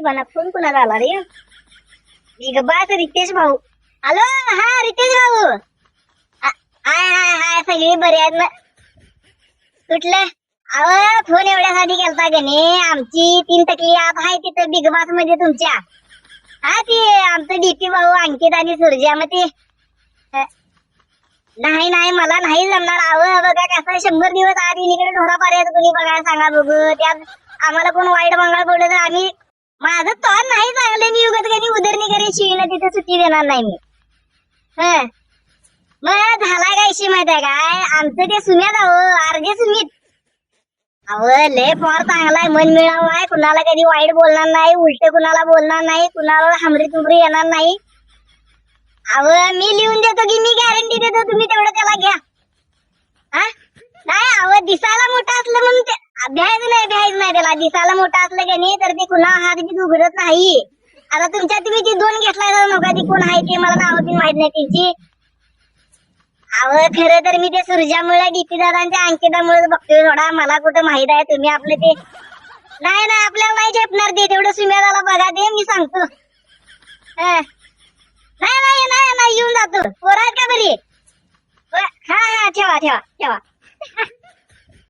मला फोन कुणाला आला रे मी बात रितेश भाऊ हॅलो हा रितेश भाऊ हाय हाय हाय सगळी बरी आहेत ना कुठलं अहो फोन एवढ्यासाठी केलता गणे आमची तीन टकली आप आहे तिथं बिग बॉसमध्ये तुमच्या हा ती आमचं डीपी भाऊ अंकित आणि सुरजा मग ते नाही नाही मला नाही जमणार अहो बघा कसं शंभर दिवस आधी इकडे ढोरा पाऱ्यात कोणी बघायला सांगा बघू त्यात आम्हाला कोण वाईट बंगाल बोललं तर आम्ही माझं तो नाही चांगलं. मी उगत कधी उदरणी करी शिवीन तिथे सुट्टी देणार नाही मी. हं. मग झाला काय इशी माहिती आहे काय आमचं ते सुम्यात अहो अर्धे सुमित. अहो लय फार चांगला आहे मन मिळावं आहे. कुणाला कधी वाईट बोलणार नाही उलट कुणाला बोलणार नाही कुणाला हमरी तुमरी येणार नाही. अहो मी लिहून देतो की मी गॅरंटी देतो तुम्ही तेवढं त्याला घ्या. हा? नाही अहो दिसायला मोठा असलं म्हणून भ्यायचं नाही भ्यायचं नाही त्याला. दिसायला मोठा असलं की नाही तर ते कुणा हात बी उघडत नाही. आता तुमच्या तुम्ही ती दोन घेतलाय तर नका ती कोण आहे ते मला नाव बी माहीत नाही तिची. अव खरं तर मी ते सुरजामुळे डीपी दादांच्या अंकितामुळे बघतोय थोडा मला कुठं माहीत आहे? तुम्ही आपलं ते नाही नाही आपल्याला नाही झेपणार ते. तेवढं सुम्यादाला बघा ते मी सांगतो. नाही नाही नाही नाही येऊन जातो. पोरात आहेत का बरी हा हा ठेवा ठेवा ठेवा.